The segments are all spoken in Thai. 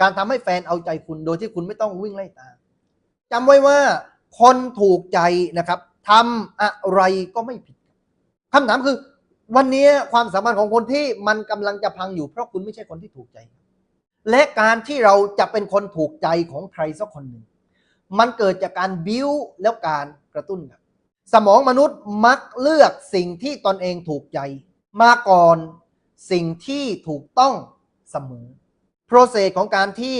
การทำให้แฟนเอาใจคุณโดยที่คุณไม่ต้องวิ่งไล่ตามจำไว้ว่าคนถูกใจนะครับทำอะไรก็ไม่ผิดคำถามคือ วันนี้ความสัมพันธ์ของคนที่มันกำลังจะพังอยู่ เพราะคุณไม่ใช่คนที่ถูกใจ และการที่เราจะเป็นคนถูกใจของใครสักคนหนึ่งมันเกิดจากการบิ้วแล้วการกระตุ้นครับสมองมนุษย์มักเลือกสิ่งที่ตนเองถูกใจ มาก่อนสิ่งที่ถูกต้องเสมอ โปรเซสของการที่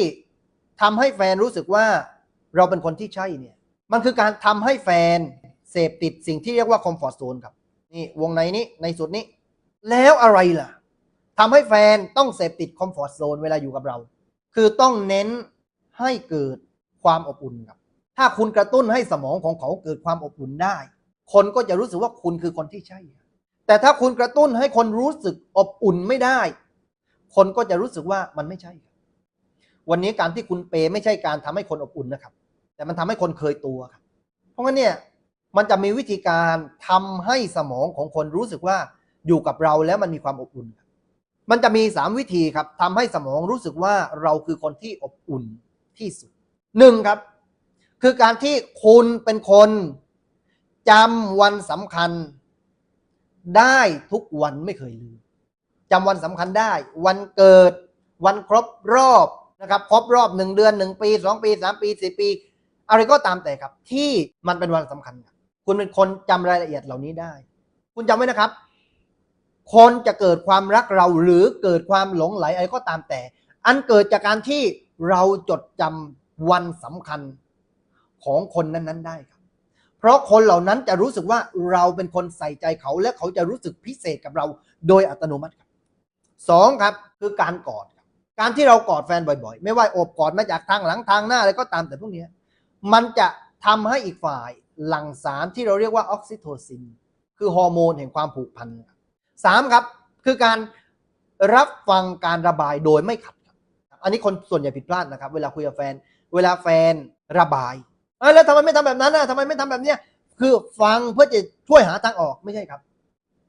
ทำให้แฟนรู้สึกว่าเราเป็นคนที่ใช่เนี่ย มันคือการทำให้แฟนเสพติดสิ่งที่เรียกว่าคอมฟอร์ z โซนครับ นี่วงในนี้ในสุดนี้ แล้วอะไรล่ะทำให้แฟนต้องเสพติดคอมฟอร์ z โซนเวลาอยู่กับเรา คือต้องเน้นให้เกิดความอบอุ่นครับ ถ้าคุณกระตุ้นให้สมองของเขาเกิดความอบอุ่นได้ คนก็จะรู้สึกว่าคุณคือคนที่ใช่ แต่ถ้าคุณกระตุ้นให้คนรู้สึกอบอุ่นไม่ได้ คนก็จะรู้สึกว่ามันไม่ใช่ วันนี้การที่คุณเปย์ไม่ใช่การทำให้คนอบอุ่นนะครับ แต่มันทำให้คนเคยตัวครับ เพราะงั้นเนี่ยมันจะมีวิธีการทำให้สมองของคนรู้สึกว่าอยู่กับเราแล้วมันมีความอบอุ่น มันจะมีสามวิธีครับทำให้สมองรู้สึกว่าเราคือคนที่อบอุ่นที่สุดหนึ่งครับ คือการที่คุณเป็นคนจำวันสำคัญ ได้ทุกวันไม่เคยลืม จำวันสำคัญได้ วันเกิด วันครบรอบนะครับ ครบรอบหนึ่งเดือนหนึ่งปีสองปีสามปีสี่ปี อะไรก็ตามแต่ครับ ที่มันเป็นวันสำคัญครับคุณเป็นคนจำรายละเอียดเหล่านี้ได้ คุณจำไว้นะครับ คนจะเกิดความรักเราหรือเกิดความหลงไหลอะไรก็ตามแต่ อันเกิดจากการที่เราจดจำวันสำคัญของคนนั้น ๆ ได้ครับ เพราะคนเหล่านั้นจะรู้สึกว่าเราเป็นคนใส่ใจเขาและเขาจะรู้สึกพิเศษกับเราโดยอัตโนมัติครับ สองครับคือการกอด การที่เรากอดแฟนบ่อยๆ ไม่ว่าโอบกอดมาจากทางหลังทางหน้าอะไรก็ตามแต่พวกนี้มันจะทำให้อีกฝ่ายหลั่งสารที่เราเรียกว่าออกซิโทซิน คือฮอร์โมนแห่งความผูกพันสามครับคือการรับฟังการระบายโดยไม่ขัด อันนี้คนส่วนใหญ่ผิดพลาดนะครับ เวลาคุยกับแฟน เวลาแฟนระบายอแล้วทำไมไม่ทำแบบนั้นนะทำไมไม่ทำแบบเนี้ยคือฟังเพื่อจะช่วยหาทางออกไม่ใช่ครับ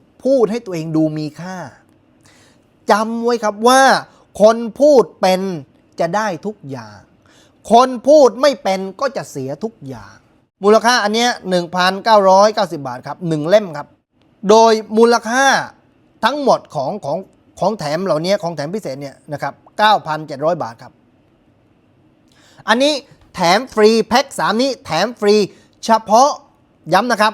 พูดให้ตัวเองดูมีค่าจำไว้ครับว่า คนพูดเป็นจะได้ทุกอย่าง คนพูดไม่เป็นก็จะเสียทุกอย่าง มูลค่าอันเนี้ย1,990 บาทครับ1เล่มครับ โดยมูลค่าทั้งหมดของของของแถมเหล่านี้ของแถมพิเศษเนี่ยนะครับ9,700 บาทครับ อันนี้แถมฟรีแพ็ค3นี้แถมฟรีเฉพาะย้ำนะครับ